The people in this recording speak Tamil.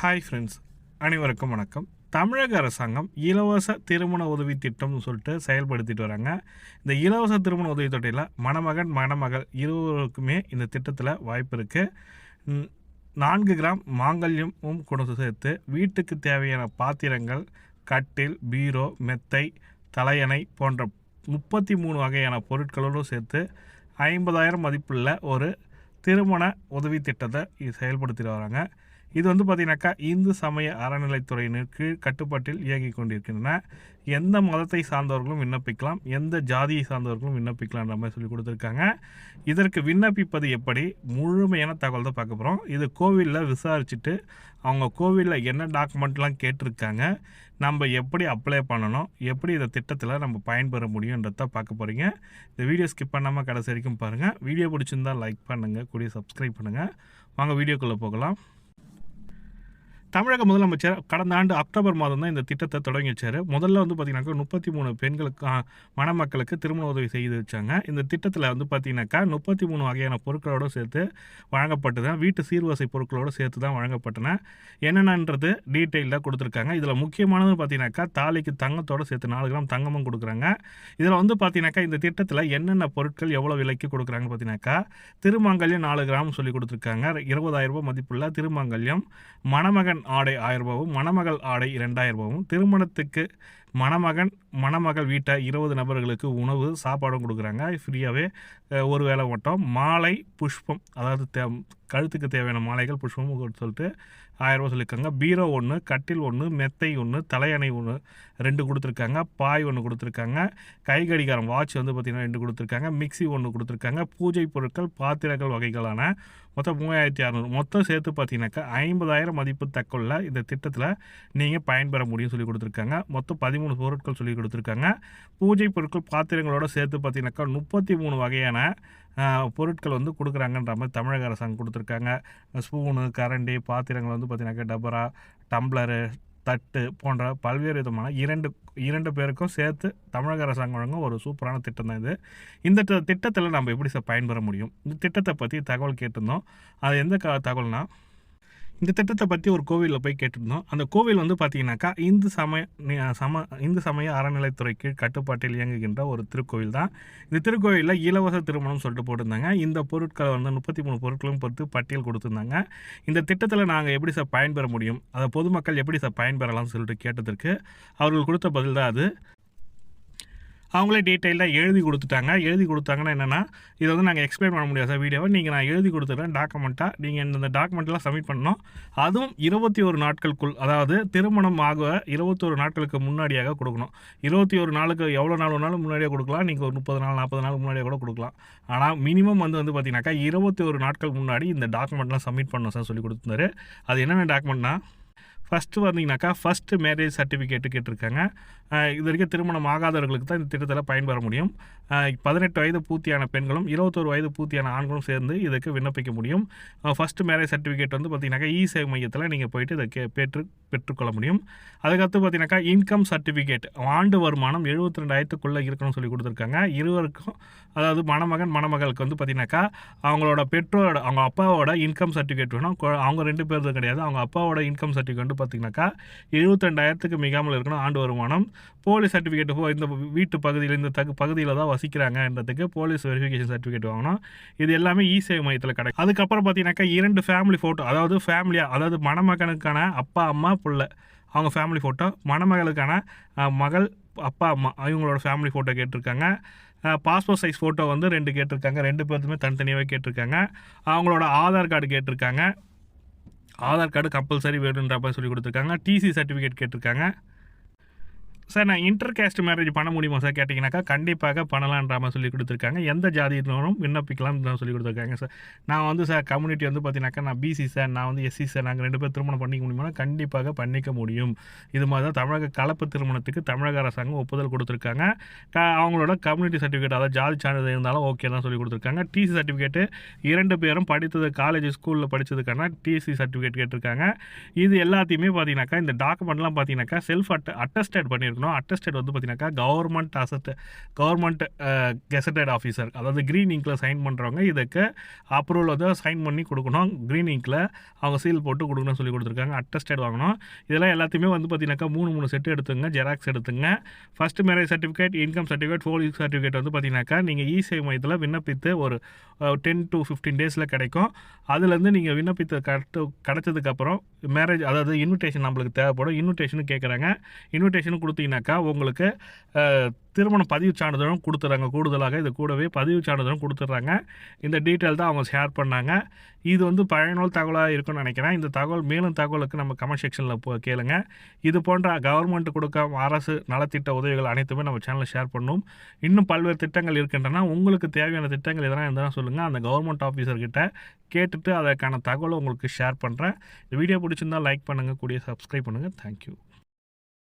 ஹாய் ஃப்ரெண்ட்ஸ் அனைவருக்கும் வணக்கம். தமிழக அரசாங்கம் இலவச திருமண உதவி திட்டம்னு சொல்லிட்டு செயல்படுத்திட்டு வராங்க. இந்த இலவச திருமண உதவி தொட்டியில் மணமகன் மணமகள் இருவருக்குமே இந்த திட்டத்தில் வாய்ப்பு இருக்குது நான்கு கிராம் மாங்கல்யமும் கொண்டு சேர்த்து வீட்டுக்கு தேவையான பாத்திரங்கள் கட்டில் பீரோ மெத்தை தலையணை போன்ற முப்பத்தி மூணு வகையான பொருட்களோடு சேர்த்து ஐம்பதாயிரம் மதிப்புள்ள ஒரு திருமண உதவி திட்டத்தை செயல்படுத்திட்டு வராங்க. இது வந்து பார்த்திங்கனாக்கா இந்து சமய அறநிலைத்துறையினர் கீழ் கட்டுப்பாட்டில் இயங்கி கொண்டிருக்கின்றன. எந்த மதத்தை சார்ந்தவர்களும் விண்ணப்பிக்கலாம் எந்த ஜாதியை சார்ந்தவர்களும் விண்ணப்பிக்கலாம்ன்ற மாதிரி சொல்லி கொடுத்துருக்காங்க. இதற்கு விண்ணப்பிப்பது எப்படி? முழுமையான தகவல் தான் பார்க்க போகிறோம் இது கோவிலில் விசாரிச்சுட்டு அவங்க கோவிலில் என்ன டாக்குமெண்ட்லாம் கேட்டிருக்காங்க நம்ம எப்படி அப்ளை பண்ணணும் எப்படி இந்த திட்டத்தில் நம்ம பயன்பெற முடியுன்றத பார்க்க போகிறீங்க இந்த வீடியோ ஸ்கிப் பண்ணாமல் கடைசி வரைக்கும் பாருங்கள் வீடியோ பிடிச்சிருந்தால் லைக் பண்ணுங்கள் கூடிய சப்ஸ்கிரைப் பண்ணுங்கள் வாங்க வீடியோக்குள்ளே போகலாம். தமிழக முதலமைச்சர் கடந்த ஆண்டு அக்டோபர் மாதம் தான் இந்த திட்டத்தை தொடங்கி வச்சார். முதல்ல வந்து பார்த்தீங்கன்னாக்கா முப்பத்தி மூணு பெண்களுக்கு மணமக்களுக்கு திருமண உதவி செய்து வச்சாங்க. இந்த திட்டத்தில் வந்து பார்த்தீங்கன்னாக்கா முப்பத்தி மூணு வகையான பொருட்களோடு சேர்த்து வழங்கப்பட்டது. வீட்டு சீர்வரிசை பொருட்களோடு சேர்த்து தான் வழங்கப்பட்டன. என்னென்னன்றது டீட்டெயிலாக கொடுத்துருக்காங்க. இதில் முக்கியமானது பார்த்தீங்கன்னாக்கா தாலிக்கு தங்கத்தோடு சேர்த்து நாலு கிராம் தங்கமும் கொடுக்குறாங்க. இதில் வந்து பார்த்தீங்கன்னாக்கா இந்த திட்டத்தில் என்னென்ன பொருட்கள் எவ்வளோ விலைக்கு கொடுக்குறாங்கன்னு பார்த்தீங்கன்னாக்கா திருமாங்கல்யம் நாலு கிராம் சொல்லி கொடுத்துருக்காங்க. இருபதாயிரம் ரூபாய் மதிப்புள்ள திருமாங்கல்யம் மணமகன் ஆடை ஆயிரம் ரூபாவும் மணமகள் ஆடை இரண்டாயிரம் ரூபாவும் திருமணத்துக்கு மணமகன் மணமகள் வீட்டை இருபது நபர்களுக்கு உணவு சாப்பாடும் கொடுக்குறாங்க. ஃப்ரீயாகவே ஒரு வேளை மட்டும். மாலை புஷ்பம் அதாவது தே கழுத்துக்கு தேவையான மாலைகள் புஷ்பம் சொல்லிட்டு ஆயிரம் ரூபா சொல்லியிருக்காங்க. பீரோ ஒன்று கட்டில் ஒன்று மெத்தை ஒன்று தலையணை ஒன்று ரெண்டு கொடுத்துருக்காங்க. பாய் ஒன்று கொடுத்துருக்காங்க. கை கடிகாரம் வாட்ச் வந்து பார்த்திங்கன்னா ரெண்டு கொடுத்துருக்காங்க. மிக்ஸி ஒன்று கொடுத்துருக்காங்க. பூஜை பொருட்கள் பாத்திரங்கள் வகைகளான மொத்தம் மூவாயிரத்தி அறநூறு. மொத்தம் சேர்த்து பார்த்தீங்கன்னாக்கா ஐம்பதாயிரம் மதிப்பு தக்கொள்ள இந்த திட்டத்தில் நீங்கள் பயன்பெற முடியும் சொல்லி கொடுத்துருக்காங்க. மொத்தம் பதிமூணு பொருட்கள் சொல்லி கொடுத்துருக்காங்க. பூஜை பொருட்கள் பாத்திரங்களோட சேர்த்து பார்த்தீங்கன்னாக்கா முப்பத்தி மூணு வகையான பொருட்கள் வந்து கொடுக்குறாங்கன்ற மாதிரி தமிழக அரசாங்கம் கொடுத்துருக்காங்க. ஸ்பூனு கரண்டி பாத்திரங்கள் வந்து பார்த்தீங்கன்னாக்கா டபரா டம்ளரு தட்டு போன்ற பல்வேறு விதமான இரண்டு இரண்டு பேருக்கும் சேர்த்து தமிழக அரசாங்கம் வழங்கும் ஒரு சூப்பரான திட்டம் தான் இது. இந்த திட்டத்தில் நம்ம எப்படி சார் பயன்பெற முடியும்? இந்த திட்டத்தை பற்றி தகவல் கேட்டிருந்தோம். அது எந்த க தகவல்னால் இந்த திட்டத்தை பற்றி ஒரு கோவிலில் போய் கேட்டிருந்தோம். அந்த கோவில் வந்து பார்த்தீங்கன்னாக்கா இந்து சமய சம இந்து சமய அறநிலைத்துறை கீழ் கட்டுப்பாட்டில் இயங்குகின்ற ஒரு திருக்கோவில் தான். இந்த திருக்கோவிலில் இலவச திருமணம் சொல்லிட்டு போட்டிருந்தாங்க. இந்த பொருட்களை வந்து முப்பத்தி மூணு பொருட்களும் பொறுத்து பட்டியல் கொடுத்துருந்தாங்க. இந்த திட்டத்தில் நாங்கள் எப்படி சார் பயன்பெற முடியும்? அதை பொதுமக்கள் எப்படி சார் பயன்பெறலாம்னு சொல்லிட்டு கேட்டதற்கு அவர்கள் கொடுத்த பதில் தான் அது. அவங்களே டீட்டெயிலாக எழுதி கொடுத்துட்டாங்க. எழுதி கொடுத்தாங்கன்னா என்னென்னா இதை வந்து நாங்கள் எக்ஸ்பிளைன் பண்ண முடியாது சார் வீடியோவை. நீங்கள் நான் எழுதி கொடுத்துட்றேன் டாக்குமெண்ட்டாக நீங்கள் இந்த டாக்குமெண்ட்லாம் சப்மிட் பண்ணணும். அதுவும் இருபத்தி ஒரு நாட்களுக்குள் அதாவது திருமணம் ஆக இருபத்தொரு நாட்களுக்கு முன்னாடியாக கொடுக்கணும். இருபத்தி ஒரு நாளுக்கு எவ்வளோ நாள் வேணாலும் முன்னாடியே கொடுக்கலாம். நீங்கள் ஒரு முப்பது நாள் நாற்பது நாள் முன்னாடியே கூட கொடுக்கலாம். ஆனால் மினிமம் வந்து வந்து பார்த்தீங்கன்னாக்கா இருபத்தி ஒரு நாட்கள் முன்னாடி இந்த டாக்குமெண்ட்லாம் சப்மிட் பண்ணணும் சார் சொல்லி கொடுத்துருந்தாரு. அது என்னென்ன டாக்குமெண்ட்னா ஃபஸ்ட்டு வந்தீங்கன்னாக்கா ஃபஸ்ட்டு மேரேஜ் சர்டிஃபிகேட்டு கேட்டிருக்காங்க. இது வரைக்கும் திருமணம் ஆகாதவர்களுக்கு தான் இந்த திட்டத்தில் பயன்பெற முடியும். பதினெட்டு வயது பூர்த்தியான பெண்களும் இருபத்தோரு வயது பூர்த்தியான ஆண்களும் சேர்ந்து இதுக்கு விண்ணப்பிக்க முடியும். ஃபஸ்ட்டு மேரேஜ் சர்டிஃபிகேட் வந்து பார்த்திங்கனாக்கா இ சேவை மையத்தில் நீங்கள் போயிட்டு இதை கே பெற்று பெற்றுக்கொள்ள முடியும். அதுக்கடுத்து பார்த்தீங்கன்னாக்கா இன்கம் சர்டிஃபிகேட் ஆண்டு வருமானம் எழுபத்தி ரெண்டாயிரத்துக்குள்ளே இருக்கணும்னு சொல்லி கொடுத்துருக்காங்க. இருவருக்கும் அதாவது மணமகன் மணமகளுக்கு வந்து பார்த்தீங்கன்னாக்கா அவங்களோட பெற்றோரோட அவங்க அப்பாவோட இன்கம் சர்டிஃபிகேட் வேணும். அவங்க ரெண்டு பேர் கிடையாது. அவங்க அப்பாவோட இன்கம் சர்டிஃபிகேட் வந்து பார்த்தீங்கன்னாக்கா எழுபத்தெண்டாயிரத்துக்கு மிகாமல் இருக்கணும் ஆண்டு வருமானம். போலீஸ் சர்டிஃபிகேட் இந்த வீட்டு பகுதியில் இந்த தகு பகுதியில் தான் வசிக்கிறாங்கன்றதுக்கு போலீஸ் வெரிஃபிகேஷன் சர்டிஃபிகேட் வாங்கணும். இது எல்லாமே இ சேவை மையத்தில் கிடைக்கும் அதுக்கப்புறம் பார்த்தீங்கன்னாக்கா இரண்டு ஃபேமிலி ஃபோட்டோ அதாவது ஃபேமிலியாக அதாவது மணமகனுக்கான அப்பா அம்மா பிள்ளை. அவங்க ஃபேமிலி ஃபோட்டோ மணமகளுக்கான மகள் அப்பா அம்மா அவங்களோட ஃபேமிலி ஃபோட்டோ கேட்டிருக்காங்க. பாஸ்போர்ட் சைஸ் ஃபோட்டோ வந்து ரெண்டு கேட்டிருக்காங்க. ரெண்டு பேர்த்துமே தனித்தனியாகவே கேட்டிருக்காங்க. அவங்களோட ஆதார் கார்டு கேட்டிருக்காங்க. ஆதார் கார்டு கம்பல்சரி வேணுன்ற மாதிரி சொல்லி கொடுத்துருக்காங்க. டிசி சர்டிஃபிகேட் கேட்டிருக்காங்க. சார் நான் இன்டர் கேஸ்ட் மேரேஜ் பண்ண முடியுமா சார்? கேட்டிங்கனாக்கா கண்டிப்பாக பண்ணலான்ற மாதிரி சொல்லி கொடுத்துருக்காங்க. எந்த ஜாதியினரும் விண்ணப்பிக்கலாம் தான் சொல்லி கொடுத்துருக்காங்க சார். நான் வந்து சார் கம்யூனிட்டி வந்து பார்த்தீங்கன்னாக்கா நான் பிசி சார் நான் வந்து எஸ்சி சார் நாங்கள் ரெண்டு பேர் திருமணம் பண்ணிக்க முடியுமா கண்டிப்பாக பண்ணிக்க முடியும். இது மாதிரி தான் தமிழக கலப்பு திருமணத்துக்கு தமிழக அரசாங்கம் ஒப்புதல் கொடுத்துருக்காங்க. அவங்களோட கம்யூனிட்டி சர்டிஃபிகேட் அதாவது ஜாதி சான்றிதழ் இருந்தாலும் ஓகே தான் சொல்லி கொடுத்துருக்காங்க. டிசி சர்டிஃபிகேட்டு இரண்டு பேரும் படித்தது காலேஜ் ஸ்கூலில் படித்ததுக்கான டிசி சர்டிஃபிகேட் கேட்டிருக்காங்க. இது எல்லாத்தையுமே பார்த்தீங்கன்னாக்கா இந்த டாக்குமெண்ட்லாம் பார்த்தீங்கன்னாக்கா செல்ஃப் அட்ட அட்டஸ்டட் பண்ணியிருக்கணும் இருக்கணும். அட்டஸ்டட் வந்து பார்த்தீங்கன்னாக்கா கவர்மெண்ட் அசட் கவர்மெண்ட் கெசட்டட் ஆஃபீஸர் அதாவது க்ரீன் இங்கில் சைன் பண்ணுறவங்க இதுக்கு அப்ரூவல் வந்து சைன் பண்ணி கொடுக்கணும். க்ரீன் இங்கில் அவங்க சீல் போட்டு கொடுக்கணும்னு சொல்லி கொடுத்துருக்காங்க. அட்டஸ்டட் வாங்கணும். இதெல்லாம் எல்லாத்தையுமே வந்து பார்த்தீங்கன்னாக்கா மூணு மூணு செட்டு எடுத்துங்க. ஜெராக்ஸ் எடுத்துங்க. First marriage certificate income certificate police certificate வந்து பார்த்தீங்கன்னாக்கா நீங்கள் இசேவை மையத்தில் விண்ணப்பித்து ஒரு டென் டு ஃபிஃப்டீன் டேஸில் கிடைக்கும். அதுலேருந்து நீங்கள் விண்ணப்பித்த கரெக்டு கிடச்சதுக்கப்புறம் மேரேஜ் அதாவது இன்விடேஷன் நம்மளுக்கு தேவைப்படும். இன்விடேஷன் கேட்குறாங்க இன்விடேஷன் அப்படின்னாக்கா உங்களுக்கு திருமணம் பதிவு சான்றிதழும் கொடுத்துட்றாங்க கூடுதலாக இது கூடவே பதிவு சான்றிதழும் கொடுத்துட்றாங்க இந்த டீட்டெயில் தான் அவங்க ஷேர் பண்ணாங்க. இது வந்து பயனுள்ள தகவலாக இருக்கும்னு நினைக்கிறேன். இந்த தகவல் மேலும் தகவலுக்கு நம்ம கமெண்ட் செக்ஷனில் போ கேளுங்க. இது போன்ற கவர்மெண்ட் கொடுக்க அரசு நலத்திட்ட உதவிகள் அனைத்துமே நம்ம சேனலில் ஷேர் பண்ணும். இன்னும் பல்வேறு திட்டங்கள் இருக்கின்றன. உங்களுக்கு தேவையான திட்டங்கள் எதனா இருந்தாலும் சொல்லுங்கள் அந்த கவர்மெண்ட் ஆஃபீஸர்கிட்ட கேட்டுட்டு அதற்கான தகவலை உங்களுக்கு ஷேர் பண்ணுறேன் இந்த வீடியோ பிடிச்சிருந்தா லைக் பண்ணுங்கள் கூடிய சப்ஸ்கிரைப் பண்ணுங்கள் தேங்க்யூ